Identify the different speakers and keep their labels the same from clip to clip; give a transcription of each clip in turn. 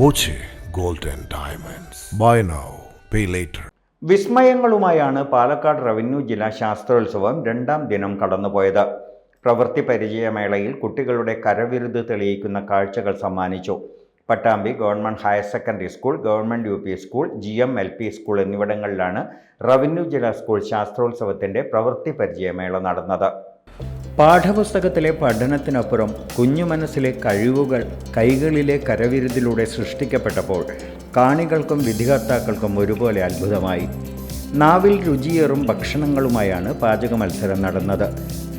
Speaker 1: Boche golden diamonds. Buy now pay later
Speaker 2: വിസ്മയങ്ങളുമായാണ് Palakkad revenue ജില്ലാ ശാസ്ത്രോത്സവം രണ്ടാം ദിനം കടന്നുപോയത്. പ്രവൃത്തി പരിചയമേളയിൽ കുട്ടികളുടെ കരവിരുത് തെളിയിക്കുന്ന കാഴ്ചകൾ സമ്മാനിച്ചു. Pattambi government higher secondary school government U P school G M L P school എന്നിവിടങ്ങളിലാണ് റവന്യൂ ജില്ലാ സ്കൂൾ ശാസ്ത്രോത്സവത്തിന്റെ പ്രവൃത്തി പരിചയമേള നടന്നത്. പാഠപുസ്തകത്തിലെ പഠനത്തിനപ്പുറം കുഞ്ഞു മനസ്സിലെ കഴിവുകൾ കൈകളിലെ കരവിരുതിലൂടെ സൃഷ്ടിക്കപ്പെട്ടപ്പോൾ കാണികൾക്കും വിധികർത്താക്കൾക്കും ഒരുപോലെ അത്ഭുതമായി. നാവിൽ രുചിയേറും ഭക്ഷണങ്ങളുമായാണ് പാചക മത്സരം നടന്നത്.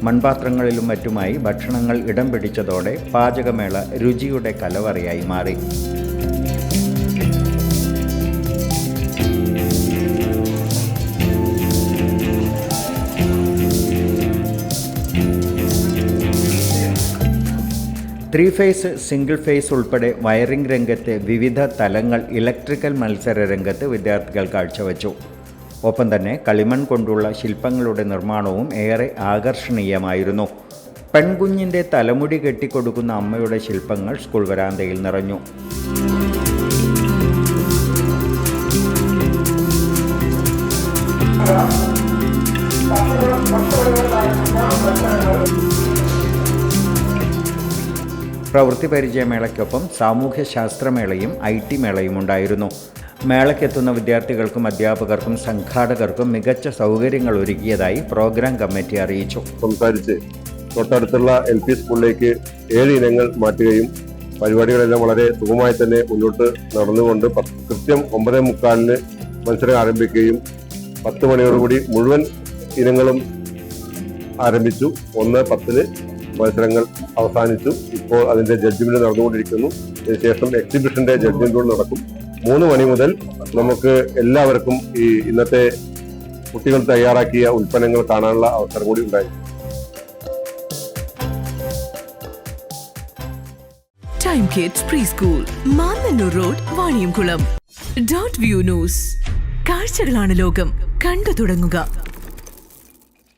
Speaker 2: മൺപാത്രങ്ങളിലും മറ്റുമായി ഭക്ഷണങ്ങൾ ഇടം പിടിച്ചതോടെ പാചകമേള രുചിയുടെ കലവറയായി മാറി. ത്രീ ഫേസ് സിംഗിൾ ഫേസ് ഉൾപ്പെടെ വയറിംഗ് രംഗത്തെ വിവിധ തലങ്ങൾ ഇലക്ട്രിക്കൽ മത്സര രംഗത്ത് വിദ്യാർത്ഥികൾ കാഴ്ചവെച്ചു. ഒപ്പം തന്നെ കളിമൺ കൊണ്ടുള്ള ശില്പങ്ങളുടെ നിർമ്മാണവും ഏറെ ആകർഷണീയമായിരുന്നു. പെൺകുഞ്ഞിന്റെ തലമുടി കെട്ടിക്കൊടുക്കുന്ന അമ്മയുടെ ശില്പങ്ങൾ സ്കൂൾ വരാന്തയിൽ നിറഞ്ഞു. പ്രവൃത്തി പരിചയമേളയ്ക്കൊപ്പം സാമൂഹ്യ ശാസ്ത്രമേളയും ഐ ടി മേളയും ഉണ്ടായിരുന്നു. മേളയ്ക്കെത്തുന്ന വിദ്യാർത്ഥികൾക്കും അധ്യാപകർക്കും സംഘാടകർക്കും മികച്ച സൗകര്യങ്ങൾ ഒരുക്കിയതായി പ്രോഗ്രാം കമ്മിറ്റി അറിയിച്ചു.
Speaker 3: സംസാരിച്ച് തൊട്ടടുത്തുള്ള എൽ പി സ്കൂളിലേക്ക് ഏഴ് ഇനങ്ങൾ മാറ്റുകയും പരിപാടികളെല്ലാം വളരെ സുഖമായി തന്നെ മുന്നോട്ട് നടന്നുകൊണ്ട് കൃത്യം ഒമ്പതേ മുക്കാലിന് മത്സരം ആരംഭിക്കുകയും പത്ത് മണിയോടുകൂടി മുഴുവൻ ഇനങ്ങളും ആരംഭിച്ചു. ഒന്ന് പത്തിന് മത്സരങ്ങൾ അവസാനിച്ചു. ഇപ്പോൾ അതിന്റെ ജഡ്ജ്മെന്റ് നടന്നുകൊണ്ടിരിക്കുന്നു. ശേഷം എക്സിബിഷന്റെ ജഡ്ജ്മെന്റുകൾ നടക്കും. മൂന്ന് മണി മുതൽ നമുക്ക് എല്ലാവർക്കും ഈ ഇന്നത്തെ കുട്ടികൾ തയ്യാറാക്കിയ ഉൽപ്പന്നങ്ങൾ കാണാനുള്ള അവസരം കൂടി ഉണ്ടായി.
Speaker 4: Time kids pre school Mannannur road Vaniyamkulam dot view news കാഴ്ചകളാണ് ലോകം. കണ്ടു തുടങ്ങുക.